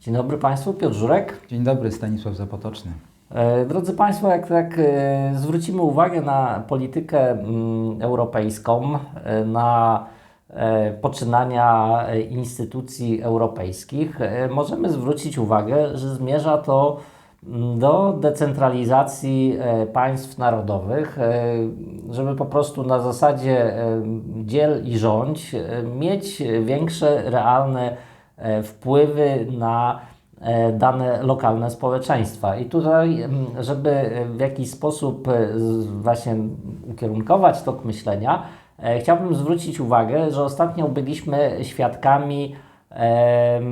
Dzień dobry Państwu, Piotr Żurek. Dzień dobry, Stanisław Zapotoczny. E, Drodzy Państwo, jak tak e, zwrócimy uwagę na politykę mm, europejską, e, na poczynania instytucji europejskich, możemy zwrócić uwagę, że zmierza to mm, do decentralizacji państw narodowych, żeby po prostu na zasadzie dziel i rządź mieć większe realne wpływy na e, dane lokalne społeczeństwa. I tutaj, mm, żeby w jakiś sposób e, właśnie ukierunkować tok myślenia, e, chciałbym zwrócić uwagę, że ostatnio byliśmy świadkami em,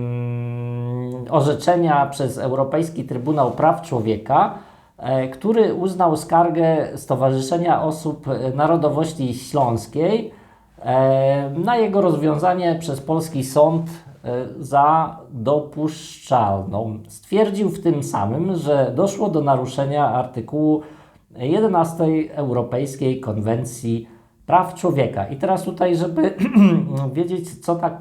orzeczenia przez Europejski Trybunał Praw Człowieka, e, który uznał skargę Stowarzyszenia Osób Narodowości Śląskiej e, na jego rozwiązanie przez polski sąd e, za dopuszczalną. Stwierdził w tym samym, że doszło do naruszenia artykułu 11 Europejskiej Konwencji Praw Człowieka. I teraz tutaj, żeby wiedzieć, co tak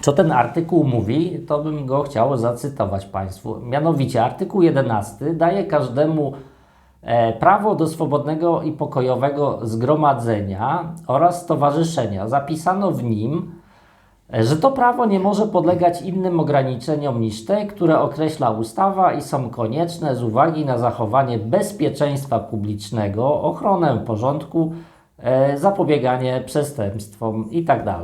co ten artykuł mówi, to bym go chciał zacytować Państwu. Mianowicie artykuł 11 daje każdemu e, prawo do swobodnego i pokojowego zgromadzenia oraz stowarzyszenia. Zapisano w nim, e, że to prawo nie może podlegać innym ograniczeniom niż te, które określa ustawa i są konieczne z uwagi na zachowanie bezpieczeństwa publicznego, ochronę porządku, e, zapobieganie przestępstwom itd.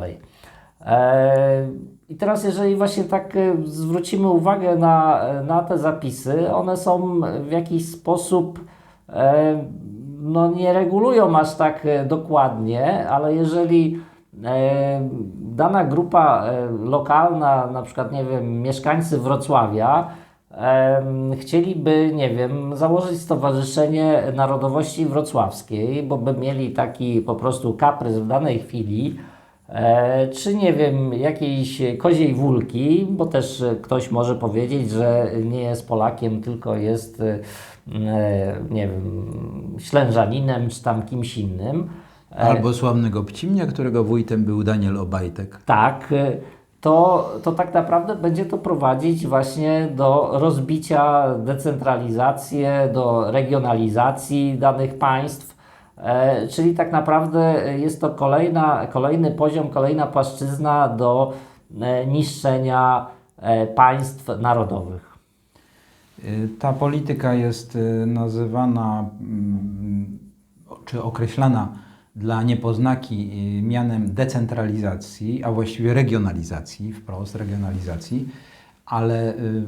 E, I teraz, jeżeli właśnie tak e, zwrócimy uwagę na, na te zapisy, one są w jakiś sposób, e, no nie regulują aż tak e, dokładnie, ale jeżeli e, dana grupa e, lokalna, na przykład, nie wiem, mieszkańcy Wrocławia, em, chcieliby, nie wiem, założyć Stowarzyszenie Narodowości Wrocławskiej, bo by mieli taki po prostu kaprys w danej chwili, E, czy nie wiem, jakiejś koziej wólki, bo też e, ktoś może powiedzieć, że nie jest Polakiem, tylko jest, e, e, nie wiem, ślężaninem czy tam kimś innym. E, Albo sławnego Pcimnia, którego wójtem był Daniel Obajtek. tak, e, to, to tak naprawdę będzie to prowadzić właśnie do rozbicia decentralizacji, do regionalizacji danych państw. E, czyli tak naprawdę jest to kolejna, kolejny poziom, kolejna płaszczyzna do niszczenia państw narodowych. Ta polityka jest nazywana mm, czy określana dla niepoznaki y, mianem decentralizacji, a właściwie regionalizacji, wprost regionalizacji, ale y,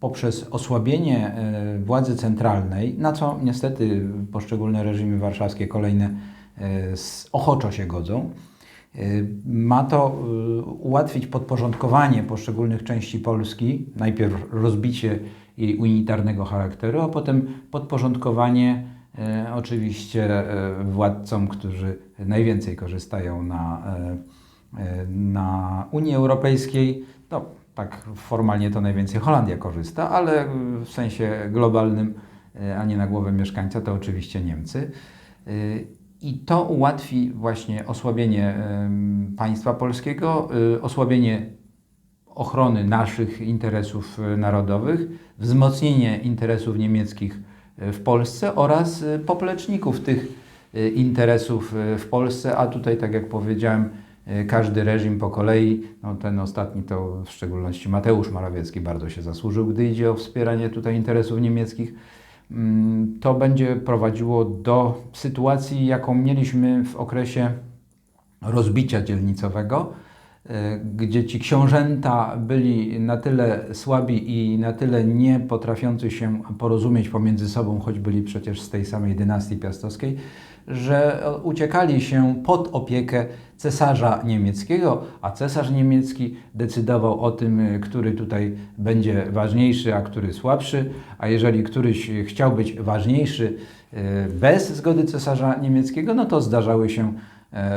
poprzez osłabienie y, władzy centralnej, na co niestety poszczególne reżimy warszawskie kolejne ochoczo się godzą, Ma to ułatwić podporządkowanie poszczególnych części Polski, najpierw rozbicie jej unitarnego charakteru, a potem podporządkowanie oczywiście y, władcom, którzy najwięcej korzystają na, y, na Unii Europejskiej. No, tak formalnie to najwięcej Holandia korzysta, ale w sensie globalnym, a nie na głowę mieszkańca, to oczywiście Niemcy. I to ułatwi właśnie osłabienie państwa polskiego, osłabienie ochrony naszych interesów narodowych, wzmocnienie interesów niemieckich w Polsce oraz y, popleczników tych y, interesów y, w Polsce, a tutaj, tak jak powiedziałem, każdy reżim po kolei, no ten ostatni to w szczególności Mateusz Morawiecki bardzo się zasłużył, gdy idzie o wspieranie tutaj interesów niemieckich. Mm, to będzie prowadziło do sytuacji, jaką mieliśmy w okresie rozbicia dzielnicowego, gdzie ci książęta byli na tyle słabi i na tyle nie potrafiący się porozumieć pomiędzy sobą, choć byli przecież z tej samej dynastii piastowskiej, że uciekali się pod opiekę cesarza niemieckiego, a cesarz niemiecki decydował o tym, który tutaj będzie ważniejszy, a który słabszy, a jeżeli któryś chciał być ważniejszy e, bez zgody cesarza niemieckiego, no to zdarzały się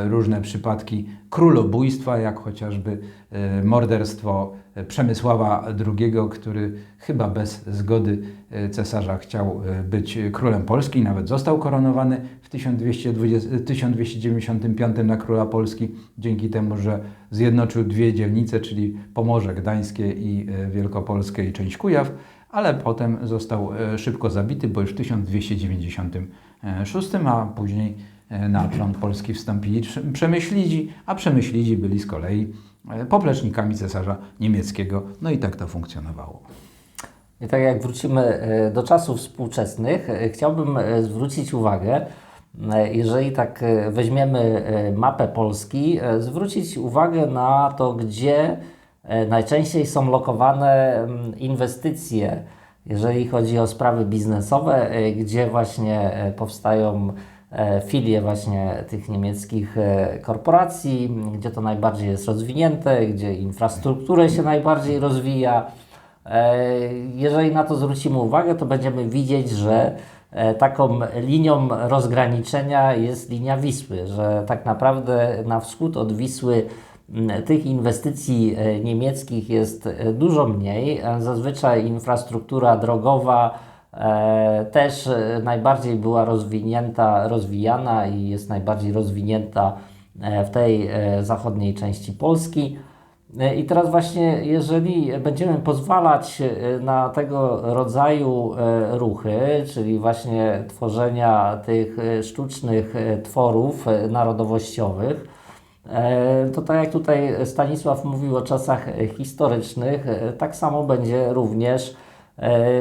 różne przypadki królobójstwa, jak chociażby e, morderstwo Przemysława II, który chyba bez zgody e, cesarza chciał e, być królem Polski, nawet został koronowany w 1220, 1295 na króla Polski, dzięki temu, że zjednoczył dwie dzielnice, czyli Pomorze Gdańskie i e, Wielkopolskie i część Kujaw, ale potem został e, szybko zabity, bo już w 1296, a później e, na tron Polski wstąpili Przemyślidzi, a Przemyślidzi byli z kolei e, poplecznikami cesarza niemieckiego. No i tak to funkcjonowało. I tak jak wrócimy e, do czasów współczesnych, e, chciałbym e, zwrócić uwagę, e, jeżeli tak e, weźmiemy e, mapę Polski, e, zwrócić uwagę na to, gdzie e, najczęściej są lokowane inwestycje, jeżeli chodzi o sprawy biznesowe, e, gdzie właśnie e, powstają e, filie właśnie tych niemieckich e, korporacji, gdzie to najbardziej jest rozwinięte, gdzie infrastrukturę się najbardziej rozwija. E, Jeżeli na to zwrócimy uwagę, to będziemy widzieć, że e, taką linią rozgraniczenia jest linia Wisły, że tak naprawdę na wschód od Wisły tych inwestycji e, niemieckich jest e, dużo mniej. E, Zazwyczaj infrastruktura drogowa e, też e, najbardziej była rozwinięta, rozwijana i jest najbardziej rozwinięta e, w tej e, zachodniej części Polski. E, I teraz właśnie, jeżeli będziemy pozwalać e, na tego rodzaju e, ruchy, czyli właśnie tworzenia tych e, sztucznych e, tworów e, narodowościowych, e, to tak jak tutaj Stanisław mówił o czasach e, historycznych, e, tak samo będzie również e,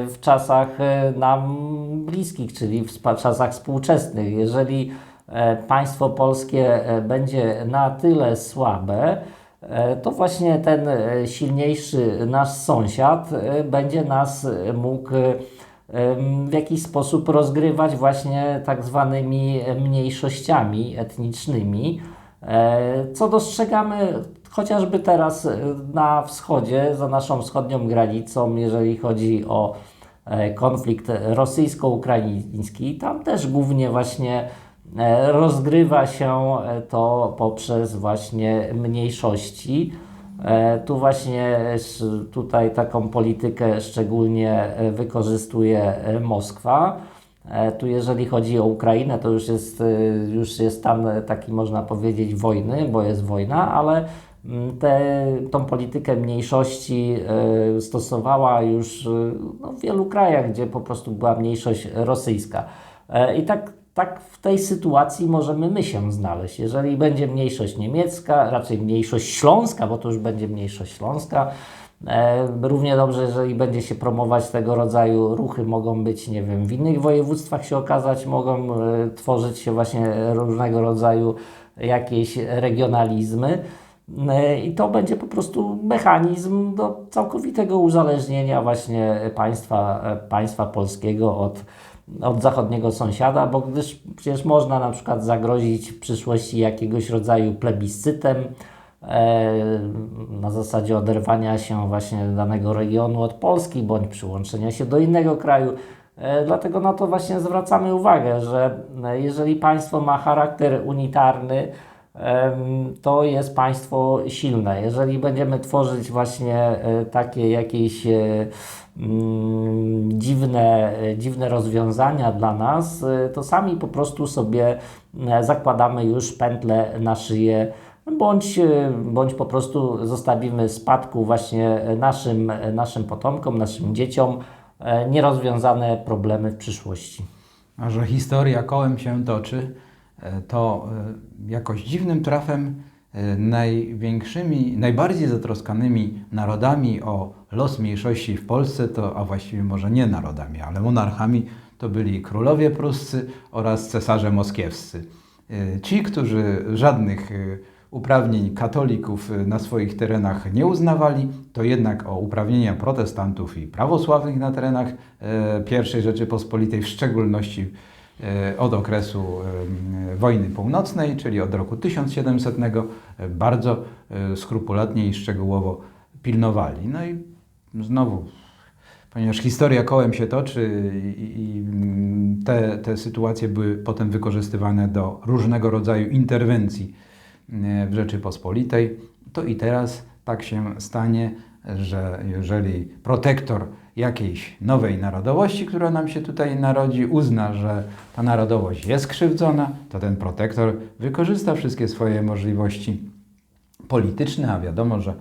w czasach e, nam bliskich, czyli w czasach współczesnych. Jeżeli e, państwo polskie e, będzie na tyle słabe, e, to właśnie ten e, silniejszy nasz sąsiad e, będzie nas e, mógł e, w jakiś sposób rozgrywać właśnie tak zwanymi mniejszościami etnicznymi, e, co dostrzegamy chociażby teraz e, na wschodzie, za naszą wschodnią granicą, jeżeli chodzi o e, konflikt rosyjsko-ukraiński. Tam też głównie właśnie e, rozgrywa się e, to poprzez właśnie mniejszości. E, Tu właśnie tutaj taką politykę szczególnie e, wykorzystuje e, Moskwa. E, Tu jeżeli chodzi o Ukrainę, to już jest, e, już jest stan taki można powiedzieć wojny, bo jest wojna, ale mm, te, tą politykę mniejszości e, stosowała już no, w wielu krajach, gdzie po prostu była mniejszość rosyjska. I tak, tak w tej sytuacji możemy my się znaleźć. Jeżeli będzie mniejszość niemiecka, raczej mniejszość śląska, bo to już będzie mniejszość śląska, Równie dobrze, jeżeli będzie się promować tego rodzaju ruchy, mogą być, nie wiem, w innych województwach się okazać, mogą e, tworzyć się właśnie różnego rodzaju jakieś regionalizmy. E, I to będzie po prostu mechanizm do całkowitego uzależnienia właśnie państwa, e, państwa polskiego od, od zachodniego sąsiada, bo gdyż przecież można na przykład zagrozić w przyszłości jakiegoś rodzaju plebiscytem, e, na zasadzie oderwania się właśnie danego regionu od Polski bądź przyłączenia się do innego kraju. E, Dlatego na to właśnie zwracamy uwagę, że e, jeżeli państwo ma charakter unitarny, to jest państwo silne. Jeżeli będziemy tworzyć właśnie e, takie jakieś e, mm, dziwne, e, dziwne rozwiązania dla nas, e, to sami po prostu sobie e, zakładamy już pętlę na szyję bądź, e, bądź po prostu zostawimy spadku właśnie naszym, naszym potomkom, naszym dzieciom e, nierozwiązane problemy w przyszłości. A że historia kołem się toczy, e, to e, jakoś dziwnym trafem e, największymi, najbardziej zatroskanymi narodami o los mniejszości w Polsce, to, a właściwie może nie narodami, ale monarchami, to byli królowie pruscy oraz cesarze moskiewscy. E, Ci, którzy żadnych e, uprawnień katolików e, na swoich terenach nie uznawali, to jednak o uprawnienia protestantów i prawosławnych na terenach e, I Rzeczypospolitej, w szczególności e, od okresu wojny północnej, czyli od roku 1700, e, bardzo skrupulatnie i szczegółowo pilnowali. No i znowu, ponieważ historia kołem się toczy i, mm, te, te sytuacje były potem wykorzystywane do różnego rodzaju interwencji w Rzeczypospolitej, to i teraz tak się stanie, że jeżeli protektor jakiejś nowej narodowości, która nam się tutaj narodzi, uzna, że ta narodowość jest krzywdzona, to ten protektor wykorzysta wszystkie swoje możliwości polityczne, a wiadomo, że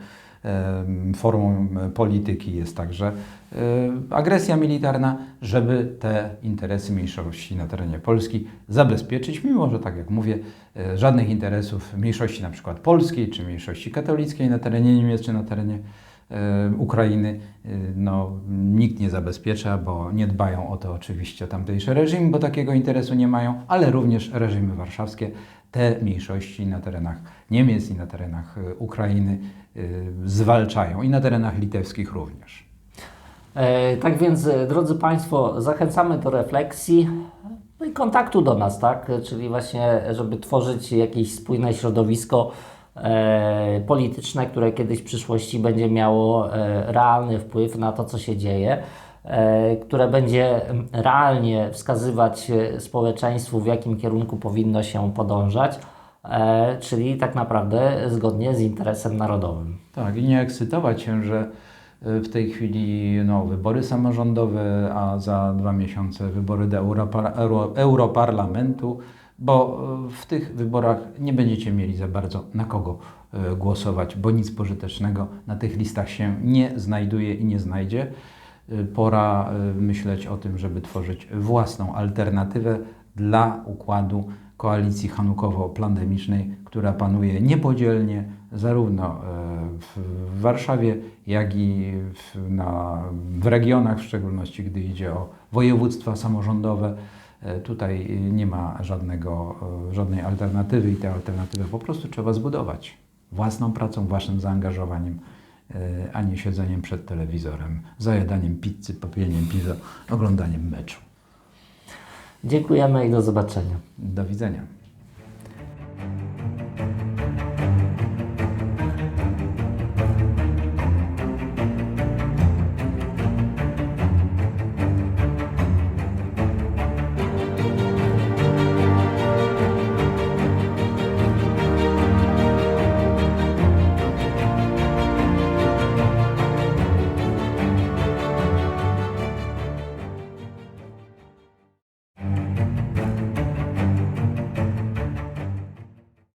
formą polityki jest także e, agresja militarna, żeby te interesy mniejszości na terenie Polski zabezpieczyć, mimo że, tak jak mówię, e, żadnych interesów mniejszości na przykład polskiej, czy mniejszości katolickiej na terenie Niemiec, czy na terenie Ukrainy, e, no, nikt nie zabezpiecza, bo nie dbają o to oczywiście tamtejsze reżimy, bo takiego interesu nie mają, ale również reżimy warszawskie te mniejszości na terenach Niemiec i na terenach e, Ukrainy e, zwalczają i na terenach litewskich również. E, Tak więc, e, drodzy Państwo, zachęcamy do refleksji no i kontaktu do nas, tak? Czyli właśnie, żeby tworzyć jakieś spójne środowisko e, polityczne, które kiedyś w przyszłości będzie miało e, realny wpływ na to, co się dzieje, e, które będzie realnie wskazywać e, społeczeństwu, w jakim kierunku powinno się podążać, e, czyli tak naprawdę zgodnie z interesem narodowym. Tak, i nie ekscytować się, że w tej chwili no, wybory samorządowe, a za dwa miesiące wybory do Europar- Euro- Europarlamentu, bo y, w tych wyborach nie będziecie mieli za bardzo na kogo y, głosować, bo nic pożytecznego na tych listach się nie znajduje i nie znajdzie. Y, Pora myśleć o tym, żeby tworzyć własną alternatywę dla układu koalicji hanukowo-plandemicznej, która panuje niepodzielnie zarówno e, w Warszawie, jak i w, na, w regionach, w szczególności gdy idzie o województwa samorządowe. E, Tutaj nie ma żadnego, e, żadnej alternatywy i tę alternatywę po prostu trzeba zbudować własną pracą, własnym zaangażowaniem, e, a nie siedzeniem przed telewizorem, zajadaniem pizzy, popieniem piwa, oglądaniem meczu. Dziękujemy i do zobaczenia. Do widzenia.